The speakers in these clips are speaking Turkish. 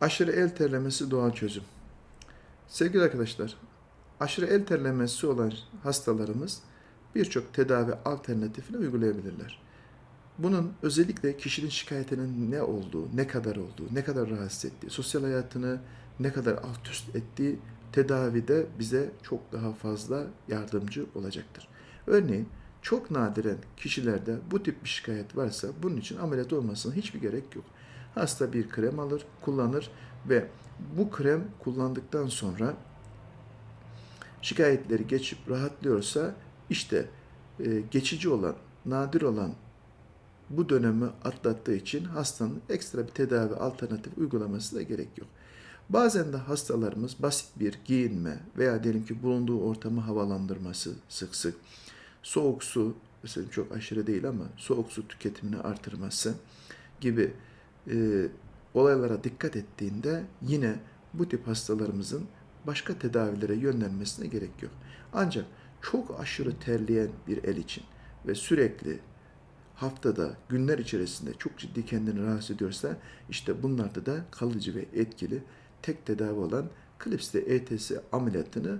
Aşırı el terlemesi doğal çözüm. Sevgili arkadaşlar, aşırı el terlemesi olan hastalarımız birçok tedavi alternatifini uygulayabilirler. Bunun özellikle kişinin şikayetinin ne olduğu, ne kadar olduğu, ne kadar rahatsız ettiği, sosyal hayatını ne kadar alt üst ettiği tedavide bize çok daha fazla yardımcı olacaktır. Örneğin çok nadiren kişilerde bu tip bir şikayet varsa bunun için ameliyat olmasına hiçbir gerek yok. Hasta bir krem alır, kullanır ve bu krem kullandıktan sonra şikayetleri geçip rahatlıyorsa işte e, geçici olan, nadir olan bu dönemi atlattığı için hastanın ekstra bir tedavi alternatif uygulaması da gerek yok. Bazen de hastalarımız basit bir giyinme veya diyelim ki bulunduğu ortamı havalandırması sık sık, soğuk su, mesela çok aşırı değil ama soğuk su tüketimini artırması gibi e, olaylara dikkat ettiğinde yine bu tip hastalarımızın başka tedavilere yönlenmesine gerek yok. Ancak çok aşırı terleyen bir el için ve sürekli haftada, günler içerisinde çok ciddi kendini rahatsız ediyorsa işte bunlarda da kalıcı ve etkili tek tedavi olan klipsli ETS ameliyatını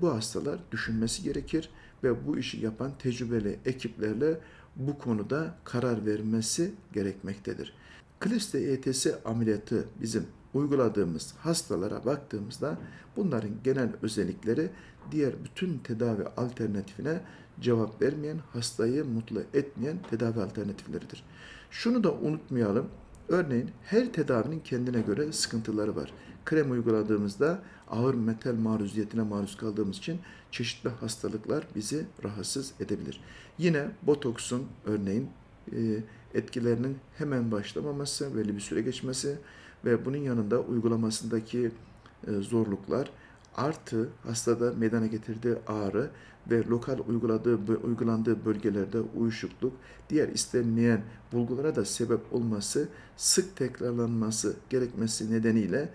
bu hastalar düşünmesi gerekir ve bu işi yapan tecrübeli ekiplerle bu konuda karar vermesi gerekmektedir. Klipsli ETS ameliyatı bizim uyguladığımız hastalara baktığımızda bunların genel özellikleri diğer bütün tedavi alternatifine cevap vermeyen, hastayı mutlu etmeyen tedavi alternatifleridir. Şunu da unutmayalım. Örneğin her tedavinin kendine göre sıkıntıları var. Krem uyguladığımızda ağır metal maruziyetine maruz kaldığımız için çeşitli hastalıklar bizi rahatsız edebilir. Yine botoksun örneğin e, etkilerinin hemen başlamaması, belli bir süre geçmesi ve bunun yanında uygulamasındaki e, zorluklar artı hastada meydana getirdiği ağrı ve lokal uyguladığı uygulandığı bölgelerde uyuşukluk, diğer istenmeyen bulgulara da sebep olması, sık tekrarlanması gerekmesi nedeniyle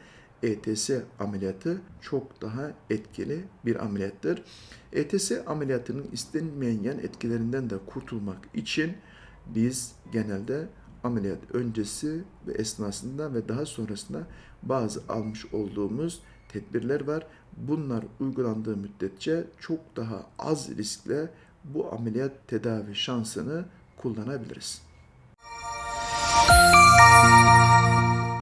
ETS ameliyatı çok daha etkili bir ameliyattır. ETS ameliyatının istenmeyen yan etkilerinden de kurtulmak için biz genelde ameliyat öncesi ve esnasında ve daha sonrasında bazı almış olduğumuz tedbirler var. Bunlar uygulandığı müddetçe çok daha az riskle bu ameliyat tedavi şansını kullanabiliriz.